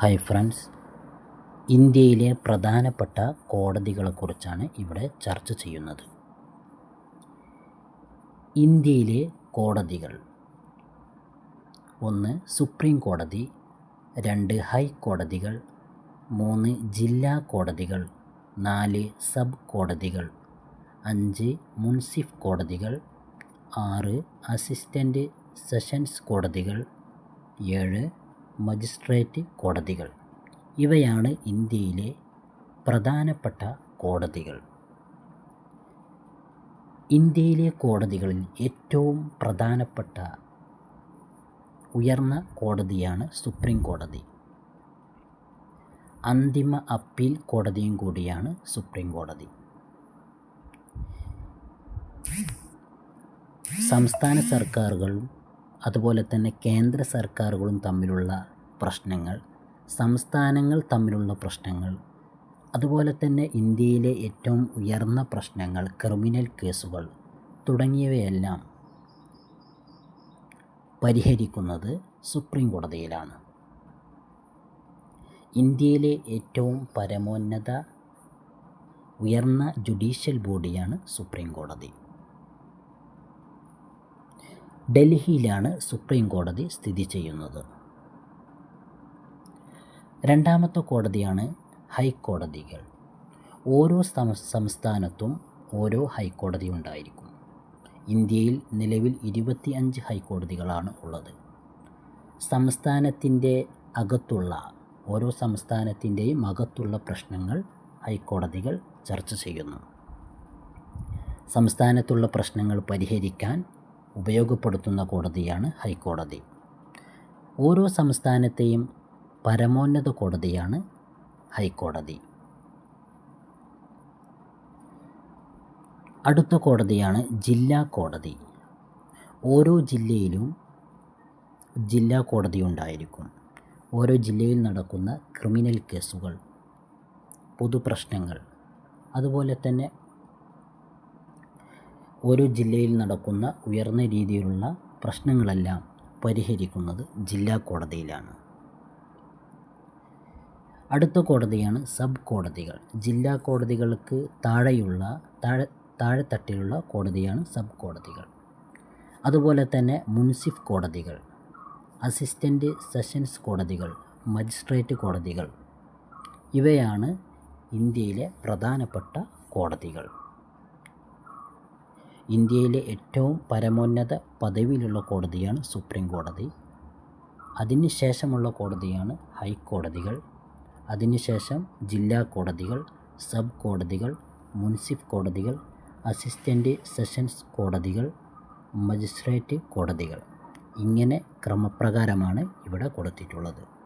Hi friends ഇന്ത്യയിലെ പ്രധാനപ്പെട്ട കോടതികളെക്കുറിച്ചാണ് ഇവിടെ ചർച്ച ചെയ്യുന്നത്. ഇന്ത്യയിലെ കോടതികൾ. ഒന്ന് സുപ്രീം കോടതി രണ്ട് ഹൈക്കോടതികൾ മൂന്ന് ജില്ലാ കോടതികൾ നാല് സബ് കോടതികൾ അഞ്ച് മുൻസിഫ് കോടതികൾ ആറ് അസിസ്റ്റന്റ് സെഷൻസ് കോടതികൾ ഏഴ് മജിസ്ട്രേറ്റ് കോടതികൾ. ഇവയാണ് ഇന്ത്യയിലെ പ്രധാനപ്പെട്ട കോടതികൾ. ഇന്ത്യയിലെ കോടതികളിൽ ഏറ്റവും പ്രധാനപ്പെട്ട ഉയർന്ന കോടതിയാണ് സുപ്രീം കോടതി. അന്തിമ അപ്പീൽ കോടതിയും കൂടിയാണ് സുപ്രീം കോടതി. സംസ്ഥാന സർക്കാരുകളും അതുപോലെ തന്നെ കേന്ദ്ര സർക്കാരുകളും തമ്മിലുള്ള പ്രശ്നങ്ങൾ സംസ്ഥാനങ്ങൾ തമ്മിലുള്ള പ്രശ്നങ്ങൾ അതുപോലെ തന്നെ ഇന്ത്യയിലെ ഏറ്റവും ഉയർന്ന പ്രശ്നങ്ങൾ ക്രിമിനൽ കേസുകൾ തുടങ്ങിയവയെല്ലാം പരിഹരിക്കുന്നത് സുപ്രീം കോടതിയിലാണ് ഇന്ത്യയിലെ ഏറ്റവും പരമോന്നത ഉയർന്ന ജുഡീഷ്യൽ ബോഡിയാണ് സുപ്രീം കോടതി ഡൽഹിയിലാണ് സുപ്രീം കോടതി സ്ഥിതി ചെയ്യുന്നത്. രണ്ടാമത്തെ കോടതിയാണ് ഹൈക്കോടതികൾ. ഓരോ സംസ്ഥാനത്തും ഓരോ ഹൈക്കോടതി ഉണ്ടായിരിക്കും. ഇന്ത്യയിൽ നിലവിൽ ഇരുപത്തി അഞ്ച് ഹൈക്കോടതികളാണ് ഉള്ളത്. സംസ്ഥാനത്തിന്റെ അകത്തുള്ള ഓരോ സംസ്ഥാനത്തിന്റെയും അകത്തുള്ള പ്രശ്നങ്ങൾ ഹൈക്കോടതികൾ ചർച്ച ചെയ്യുന്നു. സംസ്ഥാനത്തുള്ള പ്രശ്നങ്ങൾ പരിഹരിക്കാൻ ഉപയോഗപ്പെടുത്തുന്ന കോടതിയാണ് ഹൈക്കോടതി. ഓരോ സംസ്ഥാനത്തെയും പരമോന്നത കോടതിയാണ് ഹൈക്കോടതി. അടുത്ത കോടതിയാണ് ജില്ലാ കോടതി. ഓരോ ജില്ലയിലും ജില്ലാ കോടതി ഉണ്ടായിരിക്കും. ഓരോ ജില്ലയിൽ നടക്കുന്ന ക്രിമിനൽ കേസുകൾ പൊതുപ്രശ്നങ്ങൾ അതുപോലെ തന്നെ ഓരോ ജില്ലയിൽ നടക്കുന്ന ഉയർന്ന രീതിയിലുള്ള പ്രശ്നങ്ങളെല്ലാം പരിഹരിക്കുന്നത് ജില്ലാ കോടതിയിലാണ്. അടുത്ത കോടതിയാണ് സബ് കോടതികൾ. ജില്ലാ കോടതികൾക്ക് താഴെയുള്ള താഴെ താഴെത്തട്ടിലുള്ള കോടതിയാണ് സബ് കോടതികൾ. അതുപോലെ തന്നെ മുൻസിഫ് കോടതികൾ അസിസ്റ്റന്റ് സെഷൻസ് കോടതികൾ മജിസ്ട്രേറ്റ് കോടതികൾ. ഇവയാണ് ഇന്ത്യയിലെ പ്രധാനപ്പെട്ട കോടതികൾ. ഇന്ത്യയിലെ ഏറ്റവും പരമോന്നത പദവിയിലുള്ള കോടതിയാണ് സുപ്രീം കോടതി. അതിന് ശേഷമുള്ള കോടതിയാണ് ഹൈക്കോടതികൾ. അതിനുശേഷം ജില്ലാ കോടതികൾ സബ് കോടതികൾ മുൻസിഫ് കോടതികൾ അസിസ്റ്റന്റ് സെഷൻസ് കോടതികൾ മജിസ്ട്രേറ്റ് കോടതികൾ. ഇങ്ങനെ ക്രമപ്രകാരമാണ് ഇവിടെ കൊടുത്തിട്ടുള്ളത്.